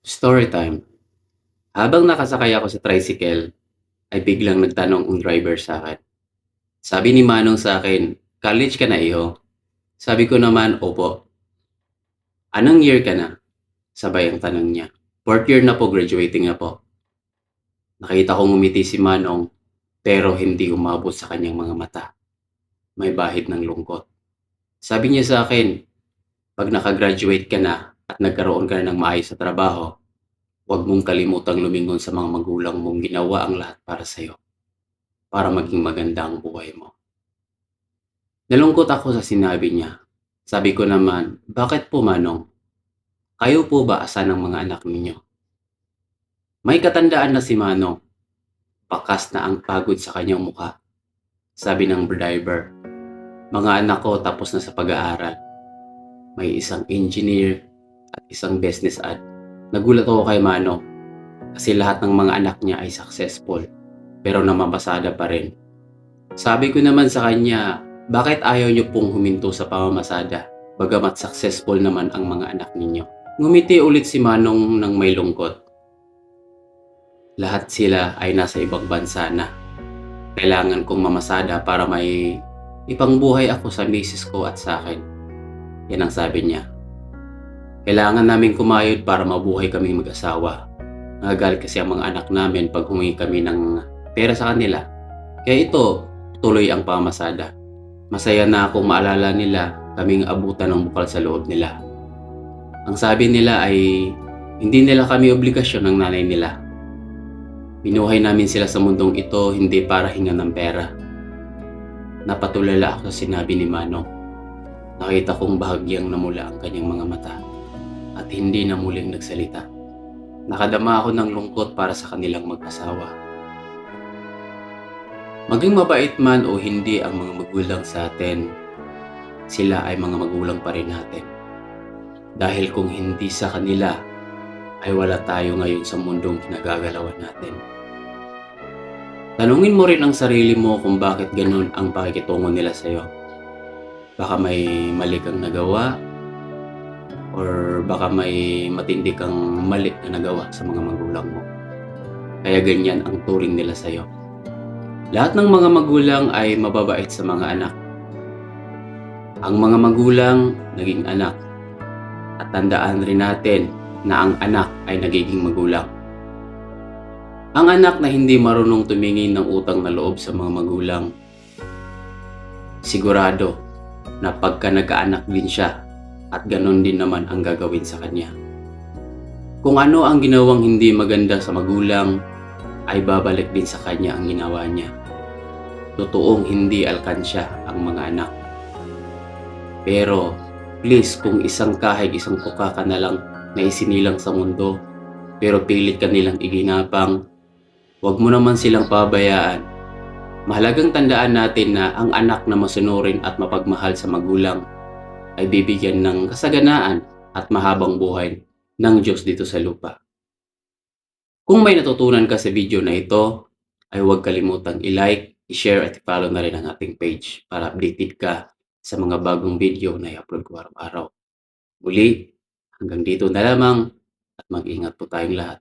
Storytime. Habang nakasakay ako sa tricycle, ay biglang nagtanong ang driver sa akin. Sabi ni Manong sa akin, college ka na iho? Sabi ko naman, opo. Anong year ka na? Sabay ang tanong niya. Fourth year na po, graduating na po. Nakita kong umiti si Manong, pero hindi umabot sa kanyang mga mata. May bahid ng lungkot. Sabi niya sa akin, pag nakagraduate ka na at nagkaroon ka na ng maayos sa trabaho, huwag mong kalimutang lumingon sa mga magulang mong ginawa ang lahat para sa'yo para maging maganda ang buhay mo. Nalungkot ako sa sinabi niya. Sabi ko naman, bakit po manong? Kayo po ba asa ng mga anak ninyo? May katandaan na si Manong. Bakas na ang pagod sa kanyang muka. Sabi ng driver, mga anak ko tapos na sa pag-aaral. May isang engineer at isang business ad. Nagulat ako kay Manong kasi lahat ng mga anak niya ay successful pero namamasada pa rin. Sabi ko naman sa kanya, bakit ayaw niyo pong huminto sa pamamasada bagamat successful naman ang mga anak ninyo? Ngumiti ulit si Manong ng may lungkot. Lahat sila ay nasa ibang bansa na. Kailangan kong mamasada para may ipangbuhay ako sa misis ko at sa akin. Yan ang sabi niya. Kailangan namin kumayod para mabuhay kaming mag-asawa. Nagagal kasi ang mga anak namin pag humingi kami ng pera sa kanila. Kaya ito, tuloy ang pamasada. Masaya na akong maalala nila kaming abutan ng bukal sa loob nila. Ang sabi nila ay hindi nila kami obligasyon ng nanay nila. Binuhay namin sila sa mundong ito hindi para hinga ng pera. Napatulala ako sa sinabi ni Manong. Nakita kong bahagyang namula ang kanyang mga mata at hindi na muling nagsalita. Nakadama ako ng lungkot para sa kanilang mag-asawa. Maging mabait man o hindi ang mga magulang sa atin, sila ay mga magulang pa rin natin. Dahil kung hindi sa kanila, ay wala tayo ngayon sa mundong kinagagalawan natin. Tanungin mo rin ang sarili mo kung bakit ganun ang pakikitungo nila sa'yo. Baka may mali kang nagawa or baka may matindi kang mali na nagawa sa mga magulang mo. Kaya ganyan ang turing nila sa'yo. Lahat ng mga magulang ay mababait sa mga anak. Ang mga magulang naging anak. At tandaan rin natin na ang anak ay nagiging magulang. Ang anak na hindi marunong tumingin ng utang na loob sa mga magulang, sigurado na pagka nagkaanak din siya at ganon din naman ang gagawin sa kanya. Kung ano ang ginawang hindi maganda sa magulang, ay babalik din sa kanya ang ginawa niya. Totoong hindi alkansya ang mga anak. Pero, please, kung isang kahig, isang kuka ka na lang na isinilang sa mundo, pero pilit ka nilang iginapang, huwag mo naman silang pabayaan. Mahalagang tandaan natin na ang anak na masunurin at mapagmahal sa magulang ay bibigyan ng kasaganaan at mahabang buhay ng Diyos dito sa lupa. Kung may natutunan ka sa video na ito, ay huwag kalimutang i-like, i-share at i-follow na rin ang ating page para updated ka sa mga bagong video na i-upload ko araw-araw. Muli, hanggang dito na lamang at mag-ingat po tayong lahat.